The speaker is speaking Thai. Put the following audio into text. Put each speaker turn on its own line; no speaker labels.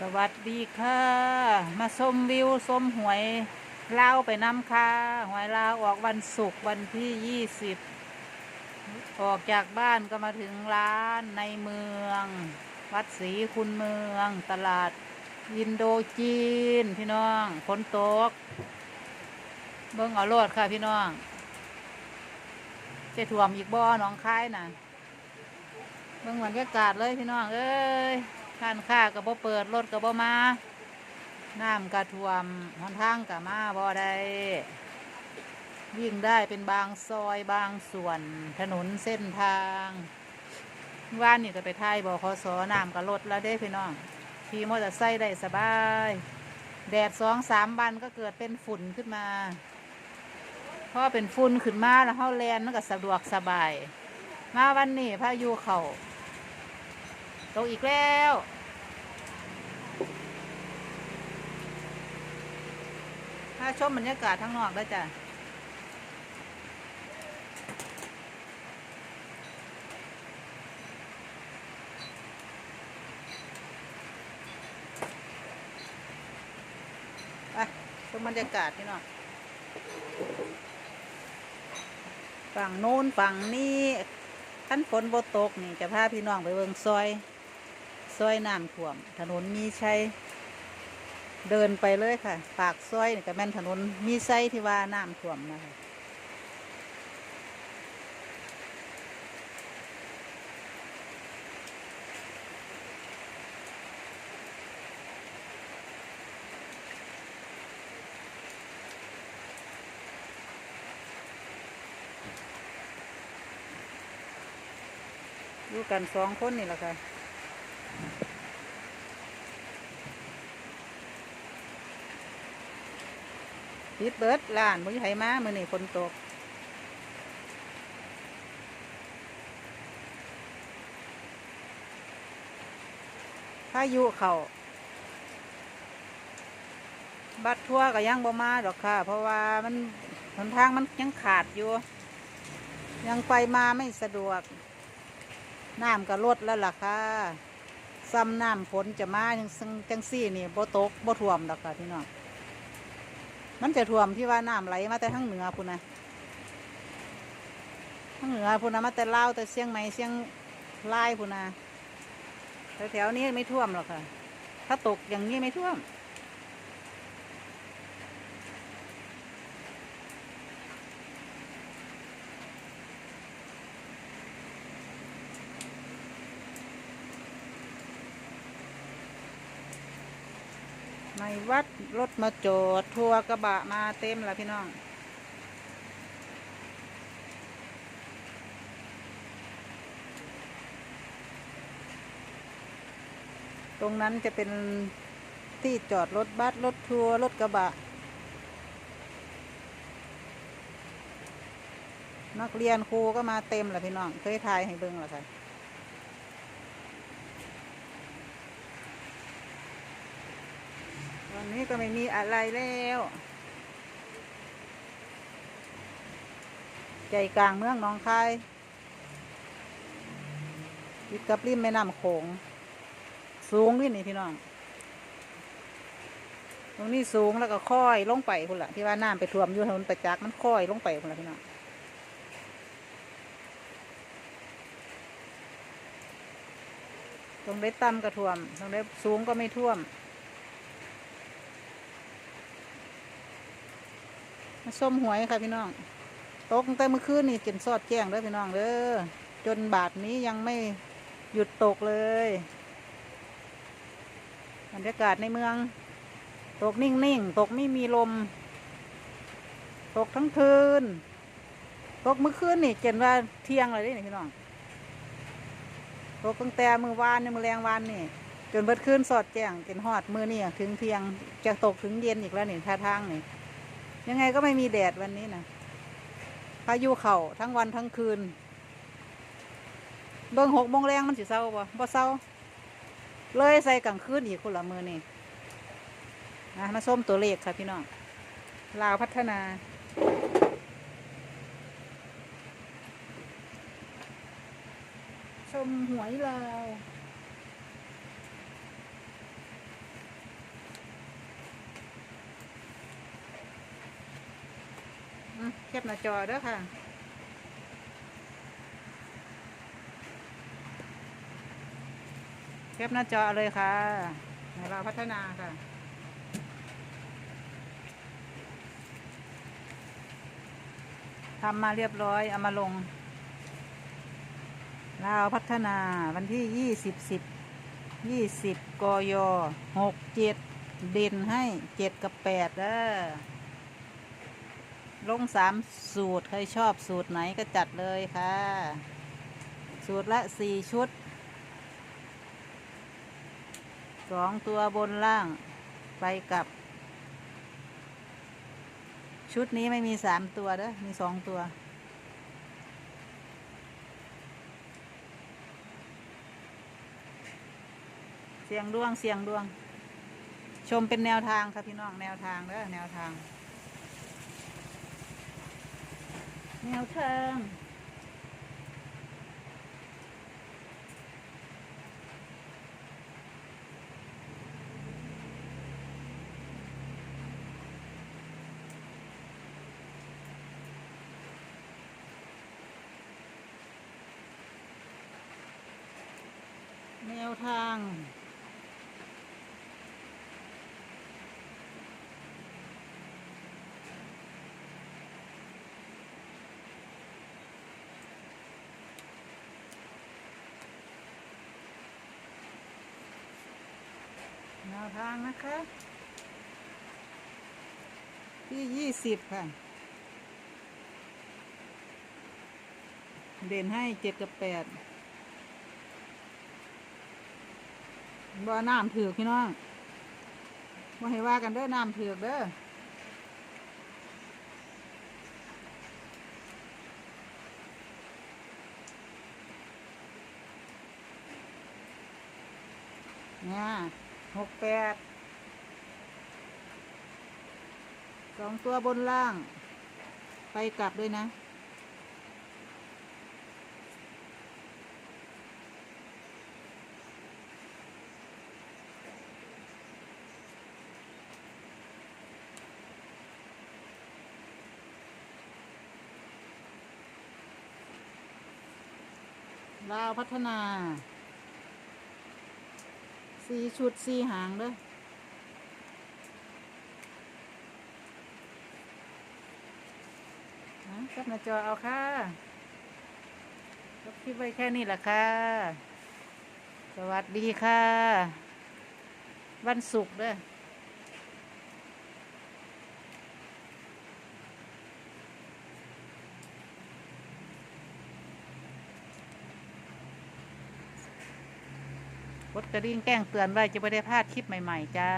สวัสดีค่ะ มาชมวิวชมหวยลาวไปน้ำค่ะหวยลาวออกวันศุกร์วันที่ยี่สิบออกจากบ้านก็มาถึงร้านในเมือง วัดศรีคุณเมือง ตลาดอินโดจีน พี่น้องฝนตก เบิ้งเอาโลดค่ะพี่น้องจะถ่วมอีกบ่อหนองคายน่ะเบิ่งบรรยากาศเลยพี่น้องเอ้ย ท่านค้าก็บ่เปิดรถก็บ่มาน้ำกระท่วมหนทางก็มาบ่ได้วิ่งได้เป็นบางซอยบางส่วนถนนเส้นทางว่านนี่ก็ไปไทยบขสน้ำก็ลดแล้วเด้พี่น้องขี่มอเตอร์ไซค์ได้สบาย แดดสองสามวันก็เกิดเป็นฝุ่นขึ้นมาพอเป็นฝุ่นขึ้นมาแล้วเฮาแลนมันก็สะดวกสบาย มาวันนี้พายุเข่า ตกอีกแล้วถ้าชมบรรยากาศทั้งนอกแล้จ้ะไปชมบรรยากาศพี่น้องฝั่งโน้นฝั่งนี้ขั้นฝนโบตกนี่จะพาพี่น้องไปเบิงซอย ซอยน้ำท่วม ถนนมีชัยเดินไปเลยค่ะ ปากซอยนี่ก็แม่นถนนมีไซที่ว่าน้ำท่วมนะคะอยู่กันสองคนนี่แหละค่ะ ปิดเบิดร้านมุ้ยไผมามือนี่ฝนตกพายุเขาบัดทั่วร์ก็ยังบ่มาดอกค่ะ เพราะว่ามันหนทางมันยังขาดอยู่ ยังไปมาไม่สะดวก น้ำก็ลดแล้วล่ะค่ะซ้ำน้ำฝนจะมาจังซึ่งจังซี่นี่บ่ตกบ่ท่วมดอกค่ะพี่น้อง มันจะท่วมที่ว่าน้ำไหลมาแต่ทั้งเหนือพุ่นนะทั้งเหนือพุ่นนะมาแต่ลาวแต่เชียงใหม่เชียงรายพุ่นนะแต่แถวๆนี้ไม่ท่วมหรอกค่ะ ถ้าตกอย่างนี้ไม่ท่วมในวัด รถมาจอดทัวร์กระบะมาเต็มแล้วพี่น้อง ตรงนั้นจะเป็นที่จอดรถบัสรถทัวร์รถกระบะ นักเรียนครูก็มาเต็มแล้วพี่น้อง เคยทายให้เบิ่งแล้วค่ะันนี้ก็ไม่มีอะไรแล้ว ใจกลางเมืองหนองคายติดกับริมแม่น้ำโขง สูงนี่นี่พี่น้อง ตรงนี้สูงแล้วก็ค่อยลงไปคุณละที่ว่าน้ำไปท่วมอยู่ถนนประจักษ์มันค่อยลงไปคุณละพี่น้องตรงได้ต่ำก็ท่วม ตรงได้สูงก็ไม่ท่วม มาส้มหวยค่ะพี่น้อง ตกตั้งแต่เมื่อคืนนี่กินซอดแจ้งเด้อพี่น้องเด้อจนบาทนี้ยังไม่หยุดตกเลยบรรยากาศในเมือง ตกนิ่งๆ ตกไม่มีลม ตกทั้งคืน ตกเมื่อคืนนี่เจนว่าเที่ยงเลยเด้นี่พี่น้อง ตกตั้งแต่มือวานนี่มือแรงวานนี่ จนเบิดคืนสอดแจ้งกินฮอดมือนี่ถึงเที่ยงจะตกถึงเย็นอีกแล้วนี่ท่าทางนี่ ยังไงก็ไม่มีแดดวันนี้นะพายุเข่าทั้งวันทั้งคืน เบิ่งหกโมงแรงมันสิเศร้าบ่บ่เศร้า เลยใส่กลางคืนอีกคนละมือนี่นะมาส้มตัวเลขค่ะพี่น้องลาวพัฒนาชมหวยลาว ปหน้าจอเด้อค่ะแคปหน้าจอเลยค่ะเดี๋ยวเราพัฒนาค่ะทำมาเรียบร้อย เอามาลงลาวพัฒนาวันที่ยี่สิบสิบยี่สิบกยหกเจ็ดเด่นให้เจ็ดกับแปดเด้อ ลงสามสูตร ใครชอบสูตรไหนก็จัดเลยค่ะ สูตรละสี่ชุดสองตัวบนล่างไปกับ ชุดนี้ไม่มีสามตัวเด้อมีสองตัว เสียงดวงเสียงดวง ชมเป็นแนวทางครับพี่น้อง แนวทางเด้อแนวทาง แนวทางแนวทาง แนวทางนะคะ ที่ยี่สิบค่ะ เด่นให้เจ็ดกับแปดบ่น้ำถือกพี่น้องว่าให้ว่ากันเด้อน้ำถือกเด้อเนี่ย หกแปดสองตัวบนล่าง ไปกลับด้วยนะลาวพัฒนา สี่ชุดสี่หางเด้อนะจับหน้าจอเอาค่ะก็คลิปไว้แค่นี้แหละค่ะ สวัสดีค่ะ วันศุกร์เด้อ กดกระดิ่งแก้งเตือนไว้จะไม่ได้พลาดคลิปใหม่ ๆ จ้า